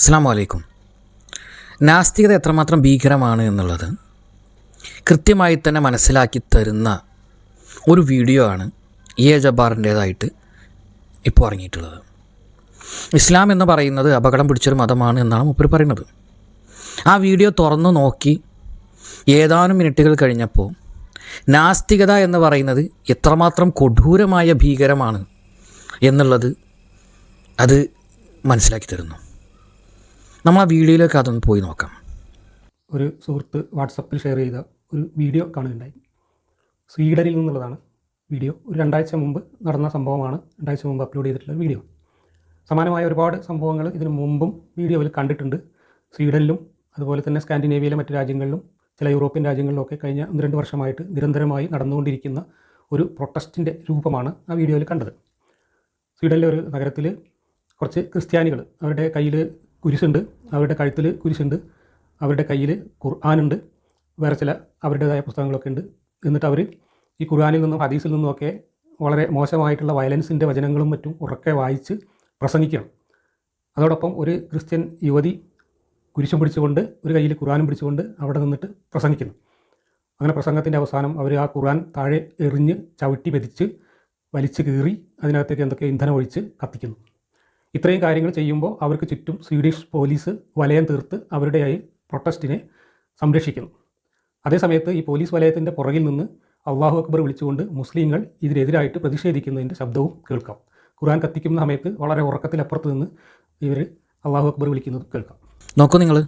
അസ്സാം വലൈക്കും നാസ്തികത എത്രമാത്രം ഭീകരമാണ് എന്നുള്ളത് കൃത്യമായി തന്നെ മനസ്സിലാക്കി തരുന്ന ഒരു വീഡിയോ ആണ് എ ജബ്ബാറിന്റേതായിട്ട് ഇപ്പോൾ ഇറങ്ങിയിട്ടുള്ളത്. ഇസ്ലാം എന്ന് പറയുന്നത് അപകടം പിടിച്ചൊരു മതമാണ് എന്നാണ് മുപ്പർ പറയുന്നത്. ആ വീഡിയോ തുറന്നു നോക്കി ഏതാനും മിനിറ്റുകൾ കഴിഞ്ഞപ്പോൾ നാസ്തികത എന്ന് പറയുന്നത് എത്രമാത്രം കൊടൂരമായ ഭീകരമാണ് എന്നുള്ളത് അത് മനസ്സിലാക്കി തരുന്നു. നമ്മൾ ആ വീഡിയോയിലേക്ക് അതൊന്ന് പോയി നോക്കാം. ഒരു സുഹൃത്ത് വാട്സപ്പിൽ ഷെയർ ചെയ്ത ഒരു വീഡിയോ കാണുകയുണ്ടായി. സ്വീഡനിൽ നിന്നുള്ളതാണ് വീഡിയോ. ഒരു രണ്ടാഴ്ച മുമ്പ് നടന്ന സംഭവമാണ്. രണ്ടാഴ്ച മുമ്പ് അപ്ലോഡ് ചെയ്തിട്ടുള്ള വീഡിയോ. സമാനമായ ഒരുപാട് സംഭവങ്ങൾ ഇതിനു മുമ്പും വീഡിയോയിൽ കണ്ടിട്ടുണ്ട്. സ്വീഡനിലും അതുപോലെ തന്നെ സ്കാൻഡിനേവിയയിലെ മറ്റ് രാജ്യങ്ങളിലും ചില യൂറോപ്യൻ രാജ്യങ്ങളിലൊക്കെ കഴിഞ്ഞ ഒന്ന് രണ്ട് വർഷമായിട്ട് നിരന്തരമായി നടന്നുകൊണ്ടിരിക്കുന്ന ഒരു പ്രൊട്ടസ്റ്റിന്റെ രൂപമാണ് ആ വീഡിയോയിൽ കണ്ടത്. സ്വീഡനിലെ ഒരു നഗരത്തിൽ കുറച്ച് ക്രിസ്ത്യാനികൾ അവരുടെ കയ്യിൽ കുരിശുണ്ട്. അവരുടെ കഴുത്തിൽ കുരിശുണ്ട്. അവരുടെ കയ്യിൽ ഖുർആാനുണ്ട്. വേറെ ചില അവരുടേതായ പുസ്തകങ്ങളൊക്കെ ഉണ്ട്. എന്നിട്ട് അവർ ഈ ഖുർആാനിൽ നിന്നും ഹദീസിൽ നിന്നുമൊക്കെ വളരെ മോശമായിട്ടുള്ള വയലൻസിന്റെ വചനങ്ങളും മറ്റും ഉറക്കെ വായിച്ച് പ്രസംഗിക്കണം. അതോടൊപ്പം ഒരു ക്രിസ്ത്യൻ യുവതി കുരിശും പിടിച്ചുകൊണ്ട് ഒരു കയ്യിൽ ഖുർആാനും പിടിച്ചുകൊണ്ട് അവിടെ നിന്നിട്ട് പ്രസംഗിക്കുന്നു. അങ്ങനെ പ്രസംഗത്തിന്റെ അവസാനം അവർ ആ ഖുർആൻ താഴെ എറിഞ്ഞ് ചവിട്ടി വെതിച്ച് വലിച്ചു കീറി അതിനകത്തേക്ക് എന്തൊക്കെ ഇന്ധനം ഒഴിച്ച് കത്തിക്കുന്നു. ഇത്രയും കാര്യങ്ങൾ ചെയ്യുമ്പോൾ അവർക്ക് ചുറ്റും സ്വീഡിഷ് പോലീസ് വലയം തീർത്ത് അവരുടെ ഈ പ്രൊട്ടസ്റ്റിനെ സംരക്ഷിക്കുന്നു. അതേസമയത്ത് ഈ പോലീസ് വലയത്തിന്റെ പുറകിൽ നിന്ന് അള്ളാഹു അക്ബർ വിളിച്ചുകൊണ്ട് മുസ്ലിങ്ങൾ ഇതിനെതിരായിട്ട് പ്രതിഷേധിക്കുന്നതിന്റെ ശബ്ദവും കേൾക്കാം. ഖുർആൻ കത്തിക്കുന്ന സമയത്ത് വളരെ ഉറക്കത്തിലപ്പുറത്ത് നിന്ന് ഇവർ അള്ളാഹു അക്ബർ വിളിക്കുന്നത് കേൾക്കാം. നോക്കൂ നിങ്ങൾ.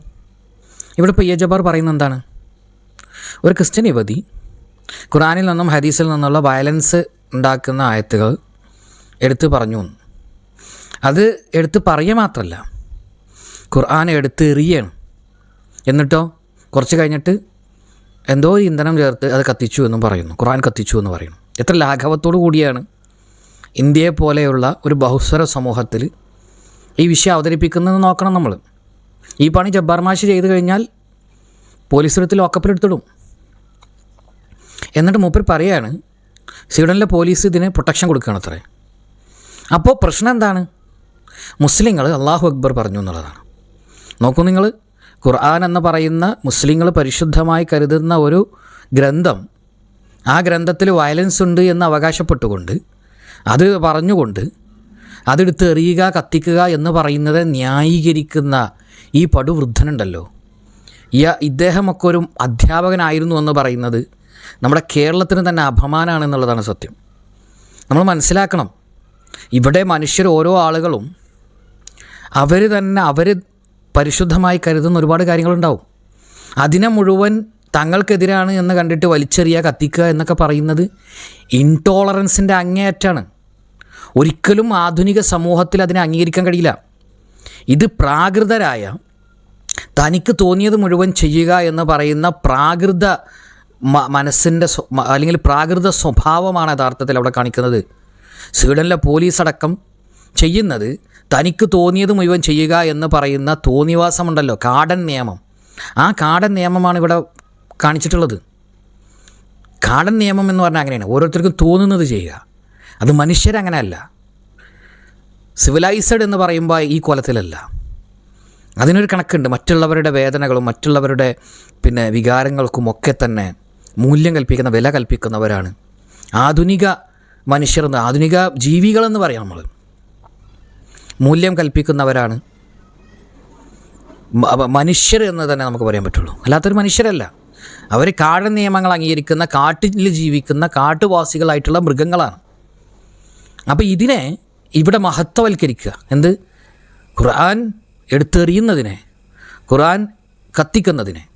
ഇവിടെ ഇപ്പോൾ യജബാർ പറയുന്ന എന്താണ്? ഒരു ക്രിസ്ത്യൻ യുവതി ഖുറാനിൽ നിന്നും ഹദീസിൽ നിന്നുള്ള വയലൻസ് ഉണ്ടാക്കുന്ന ആയത്തുകൾ എടുത്തു പറഞ്ഞു. അത് എടുത്ത് പറയുക മാത്രമല്ല ഖുർആൻ എടുത്ത് എറിയണം. എന്നിട്ടോ? കുറച്ച് കഴിഞ്ഞിട്ട് എന്തോ ഒരു ഇന്ധനം ചേർത്ത് അത് കത്തിച്ചു എന്നും പറയുന്നു. ഖുർആൻ കത്തിച്ചു എന്ന് പറയുന്നു. എത്ര ലാഘവത്തോടു കൂടിയാണ് ഇന്ത്യയെ പോലെയുള്ള ഒരു ബഹുസ്വര സമൂഹത്തിൽ ഈ വിഷയം അവതരിപ്പിക്കുന്നതെന്ന് നോക്കണം നമ്മൾ. ഈ പണി ജബ്ബാർ മാഷ് ചെയ്ത് കഴിഞ്ഞാൽ പോലീസ് എടുത്ത് ലോക്കപ്പിലെടുത്തിടും എന്നിട്ട് മൂപ്പർ പറയാണ് സ്വീഡനിലെ പോലീസ് ഇതിന് പ്രൊട്ടക്ഷൻ കൊടുക്കുകയാണ് അത്രേ അപ്പോൾ പ്രശ്നം എന്താണ്? മുസ്ലിങ്ങൾ അള്ളാഹു അക്ബർ പറഞ്ഞു എന്നുള്ളതാണ്. നോക്കൂ നിങ്ങൾ ഖുർആൻ എന്ന് പറയുന്ന മുസ്ലിങ്ങൾ പരിശുദ്ധമായി കരുതുന്ന ഒരു ഗ്രന്ഥം ആ ഗ്രന്ഥത്തിൽ വയലൻസ് ഉണ്ട് എന്ന് അവകാശപ്പെട്ടുകൊണ്ട് അത് പറഞ്ഞുകൊണ്ട് അതെടുത്ത് എറിയുക കത്തിക്കുക എന്ന് പറയുന്നത് ന്യായീകരിക്കുന്ന ഈ പടുവൃദ്ധനുണ്ടല്ലോ. ഈ ഇദ്ദേഹമൊക്കെ ഒരു അധ്യാപകനായിരുന്നു എന്ന് പറയുന്നത് നമ്മുടെ കേരളത്തിന് തന്നെ അപമാനമാണെന്നുള്ളതാണ് സത്യം. നമ്മൾ മനസ്സിലാക്കണം ഇവിടെ മനുഷ്യർ ഓരോ ആളുകളും അവർ തന്നെ അവർ പരിശുദ്ധമായി കരുതുന്ന ഒരുപാട് കാര്യങ്ങളുണ്ടാവും. അതിനെ മുഴുവൻ തങ്ങൾക്കെതിരാണ് എന്ന് കണ്ടിട്ട് വലിച്ചെറിയുക കത്തിക്കുക എന്നൊക്കെ പറയുന്നത് ഇൻടോളറൻസിന്റെ അങ്ങേയറ്റാണ് ഒരിക്കലും ആധുനിക സമൂഹത്തിൽ അതിനെ അംഗീകരിക്കാൻ കഴിയില്ല. ഇത് പ്രാകൃതരായ തനിക്ക് തോന്നിയത് മുഴുവൻ ചെയ്യുക എന്ന് പറയുന്ന പ്രാകൃത മനസ്സിന്റെ അല്ലെങ്കിൽ പ്രാകൃത സ്വഭാവമാണ് യഥാർത്ഥത്തിൽ അവിടെ കാണിക്കുന്നത്. സ്വീഡനിലെ പോലീസ് അടക്കം ചെയ്യുന്നത് തനിക്ക് തോന്നിയത് മുഴുവൻ ചെയ്യുക എന്ന് പറയുന്ന തോന്നിവാസമുണ്ടല്ലോ കാടൻ നിയമം. ആ കാടൻ നിയമമാണ് ഇവിടെ കാണിച്ചിട്ടുള്ളത്. കാടൻ നിയമം എന്ന് പറഞ്ഞാൽ അങ്ങനെയാണ് ഓരോരുത്തർക്കും തോന്നുന്നത് ചെയ്യുക. അത് മനുഷ്യരങ്ങനെയല്ല. സിവിലൈസ്ഡ് എന്ന് പറയുമ്പോൾ ഈ കൊലത്തിലല്ല. അതിനൊരു കണക്കുണ്ട് മറ്റുള്ളവരുടെ വേദനകളും മറ്റുള്ളവരുടെ പിന്നെ വികാരങ്ങൾക്കും ഒക്കെ തന്നെ മൂല്യം കൽപ്പിക്കുന്ന വില കൽപ്പിക്കുന്നവരാണ്. ആധുനിക മനുഷ്യർ ആധുനിക ജീവികളെന്ന് പറയാം നമ്മൾ. മൂല്യം കൽപ്പിക്കുന്നവരാണ്. മനുഷ്യർ എന്ന് തന്നെ നമുക്ക് പറയാൻ പറ്റുള്ളൂ. അല്ലാത്തൊരു മനുഷ്യരല്ല. അവർ കാടൻ നിയമങ്ങൾ അംഗീകരിക്കുന്ന കാട്ടിൽ ജീവിക്കുന്ന കാട്ടുവാസികളായിട്ടുള്ള മൃഗങ്ങളാണ്. അപ്പോൾ ഇതിനെ ഇവിടെ മഹത്വവൽക്കരിക്കുക. എന്ത്? ഖുർആൻ എടുത്തെറിയുന്നതിനെ ഖുർആൻ കത്തിക്കുന്നതിനെ.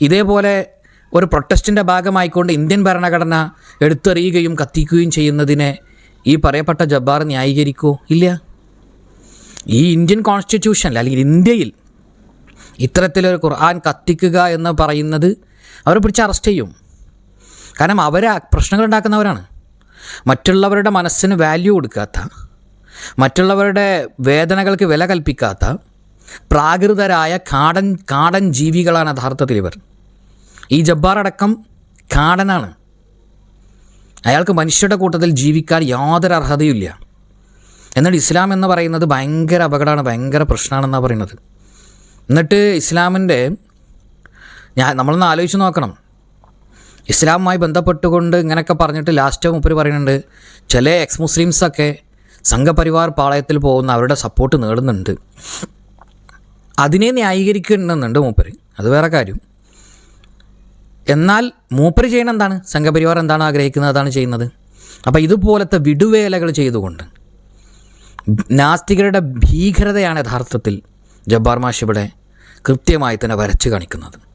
ഇതേപോലെ ഒരു പ്രൊട്ടസ്റ്റിന്റെ ഭാഗമായിക്കൊണ്ട് ഇന്ത്യൻ ഭരണഘടന എടുത്തെറിയുകയും കത്തിക്കുകയും ചെയ്യുന്നതിനെ ഈ പറയപ്പെട്ട ജബ്ബാർ ന്യായീകരിക്കുമോ ഇല്ല. ഈ ഇന്ത്യൻ കോൺസ്റ്റിറ്റ്യൂഷനിൽ അല്ലെങ്കിൽ ഇന്ത്യയിൽ ഇത്തരത്തിലൊരു ഖുർആൻ കത്തിക്കുക എന്ന് പറയുന്നത് അവരെ പിടിച്ച് അറസ്റ്റ് ചെയ്യും. കാരണം അവർ പ്രശ്നങ്ങൾ ഉണ്ടാക്കുന്നവരാണ്. മറ്റുള്ളവരുടെ മനസ്സിന് വാല്യൂ കൊടുക്കാത്ത മറ്റുള്ളവരുടെ വേദനകൾക്ക് വില കൽപ്പിക്കാത്ത പ്രാകൃതരായ കാടൻ കാടൻ ജീവികളാണ് യഥാർത്ഥത്തിൽ ഇവർ. ഈ ജബ്ബാർ അടക്കം കാടനാണ്. അയാൾക്ക് മനുഷ്യരുടെ കൂട്ടത്തിൽ ജീവിക്കാൻ യാതൊരു അർഹതയുമില്ല എന്നിട്ട് ഇസ്ലാം എന്ന് പറയുന്നത് ഭയങ്കര അപകടമാണ് ഭയങ്കര പ്രശ്നമാണെന്നാണ് പറയുന്നത്. എന്നിട്ട് ഇസ്ലാമിന്റെ ഞാൻ നമ്മളൊന്ന് ആലോചിച്ച് നോക്കണം. ഇസ്ലാമുമായി ബന്ധപ്പെട്ടുകൊണ്ട് ഇങ്ങനെയൊക്കെ പറഞ്ഞിട്ട് ലാസ്റ്റ് മുപ്പര് പറയുന്നുണ്ട് ചില എക്സ് മുസ്ലിംസൊക്കെ സംഘപരിവാർ പാളയത്തിൽ പോകുന്ന അവരുടെ സപ്പോർട്ട് നേടുന്നുണ്ട്. അതിനെ ന്യായീകരിക്കുന്നുണ്ട് മൂപ്പര്. അത് വേറെ കാര്യം. എന്നാൽ മൂപ്പര് ചെയ്യണം എന്താണ്? സംഘപരിവാർ എന്താണ് ആഗ്രഹിക്കുന്നത്? അതാണ് ചെയ്യുന്നത്. അപ്പോൾ ഇതുപോലത്തെ വിടുവേലകൾ ചെയ്തുകൊണ്ട് നാസ്തികരുടെ ഭീകരതയാണ് യഥാർത്ഥത്തിൽ ജബ്ബാർ മാഷിവിടെ കൃത്യമായി തന്നെ വരച്ച് കാണിക്കുന്നത്.